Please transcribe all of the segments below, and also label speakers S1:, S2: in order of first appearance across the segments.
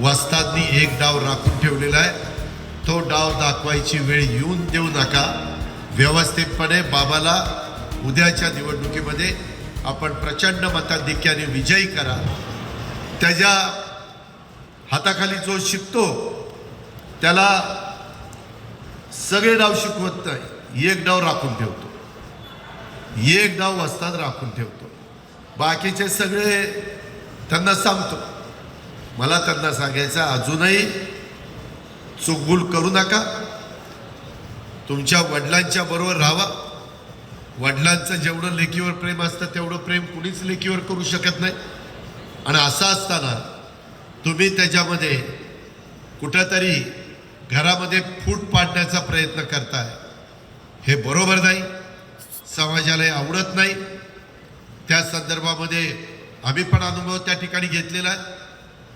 S1: वस्तादनी एक डाव राखून ठेवलेला आहे. तो डाव दाखवायची वेळ येऊन देऊ नका. व्यवस्थितपणे बाबाला उद्याच्या निवडणुकीमध्ये आपण प्रचंड मताधिक्याने विजयी करा. त्याच्या हाताखाली जो शिकतो त्याला सगळे डाव शिकवत नाही. एक डाव राखून ठेवतो. एक डाव वस्ताद राखून ठेवतो. बाकीचे सगळे त्यांना सांगतो. मला त्यांना सांगायचं अजूनही चुकबुल करू नका. तुमच्या वडिलांच्या बरोबर राहावा. वडिलांचं जेवढं लेकीवर प्रेम असतं तेवढं प्रेम कुणीच लेकीवर करू शकत नाही. आणि असं असताना तुम्ही त्याच्यामध्ये कुठंतरी घरामध्ये फूट पाडण्याचा प्रयत्न करताय. हे बरोबर नाही. समाजालाही आवडत नाही. त्या संदर्भामध्ये आम्ही पण अनुभव त्या ठिकाणी घेतलेला आहे.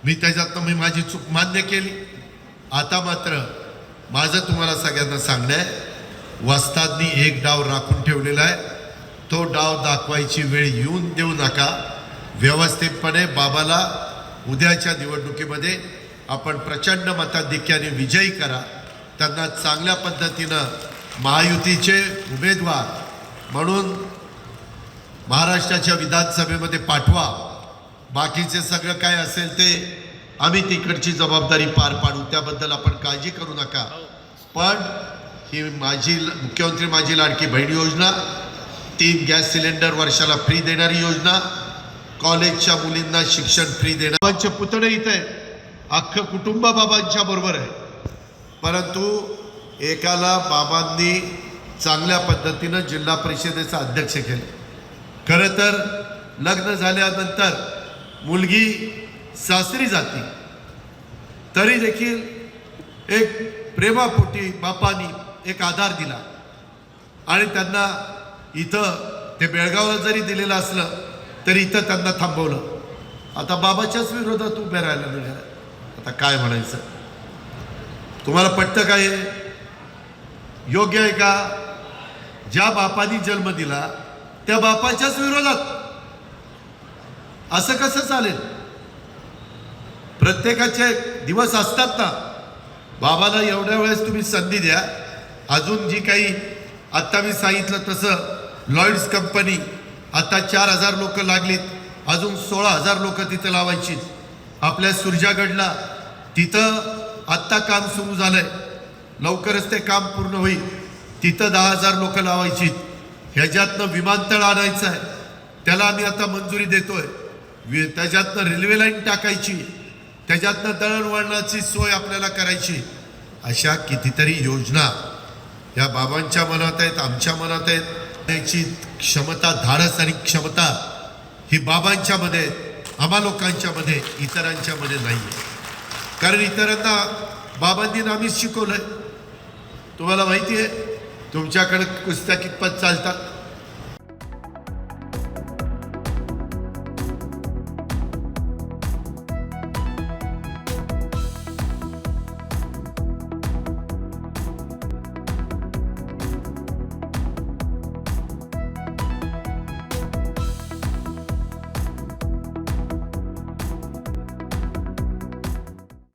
S1: मी त्याच्यातनं मी माझी चूक मान्य केली. आता मात्र माझं तुम्हाला सगळ्यांना सांगणं आहे वस्तादनी एक डाव राखून ठेवलेला आहे. तो डाव दाखवायची वेळ येऊन देऊ नका. व्यवस्थितपणे बाबाला उद्याच्या निवडणुकीमध्ये आपण प्रचंड मताधिक्याने विजयी करा. त्यांना चांगल्या पद्धतीनं महायुतीचे उमेदवार म्हणून महाराष्ट्राच्या विधानसभेमध्ये पाठवा. बाकीचे सगळं काय असेल ते आम्ही तिकडची जबाबदारी पार पाडू. त्याबद्दल आपण काळजी करू नका. पण ही माझी मुख्यमंत्री माझी लाडकी बहीण योजना तीन गॅस सिलेंडर वर्षाला फ्री देणारी योजना कॉलेजच्या मुलींना शिक्षण फ्री देणार बाबांचे पुतळे इथे. अख्खं कुटुंब बाबांच्या बरोबर आहे. परंतु एकाला बाबांनी चांगल्या पद्धतीनं जिल्हा परिषदेचं अध्यक्ष केलं. खरं तर लग्न झाल्यानंतर मुलगी सासरी जाती. तरी देखील एक प्रेमापोटी बापानी एक आधार दिला. आणि त्यांना इथं ते बेळगावला जरी दिलेलं असलं तरी इथं त्यांना थांबवलं. आता बाबाच्याच विरोधात उभे राहायला निघाले आता काय म्हणायचं? तुम्हाला पटतं काय योग्य आहे का? ज्या बापानी जन्म दिला त्या बापाच्याच विरोधात. असं कसं चालेल? प्रत्येकाचे दिवस असतात ना. बाबाला एवढ्या वेळेस तुम्ही संधी द्या. अजून जी काही आत्ता मी सांगितलं तसं लॉईड्स कंपनी आता चार हजार लोक लागलीत. अजून सोळा हजार लोक तिथं लावायची. आपल्या सुरजागडला तिथं आत्ता काम सुरू झालंय. लवकरच ते काम पूर्ण होईल. तिथं दहा हजार लोक लावायची. ह्याच्यातनं विमानतळ आणायचं आहे. त्याला आम्ही आता मंजुरी देतोय. त्याच्यातनं रेल्वे लाईन टाकायची. त्याच्यातनं दळणवळणाची सोय आपल्याला करायची. अशा कितीतरी योजना या बाबांच्या मनात आहेत आमच्या मनात आहेत. याची क्षमता धाडस आणि क्षमता ही बाबांच्या मध्ये आम्हा लोकांच्या मध्ये इतरांच्या मध्ये नाही आहे. कारण इतरांना बाबांनी आम्हीच शिकवलंय. तुम्हाला माहिती आहे तुमच्याकडे कुस्त्या कितपत चालतात?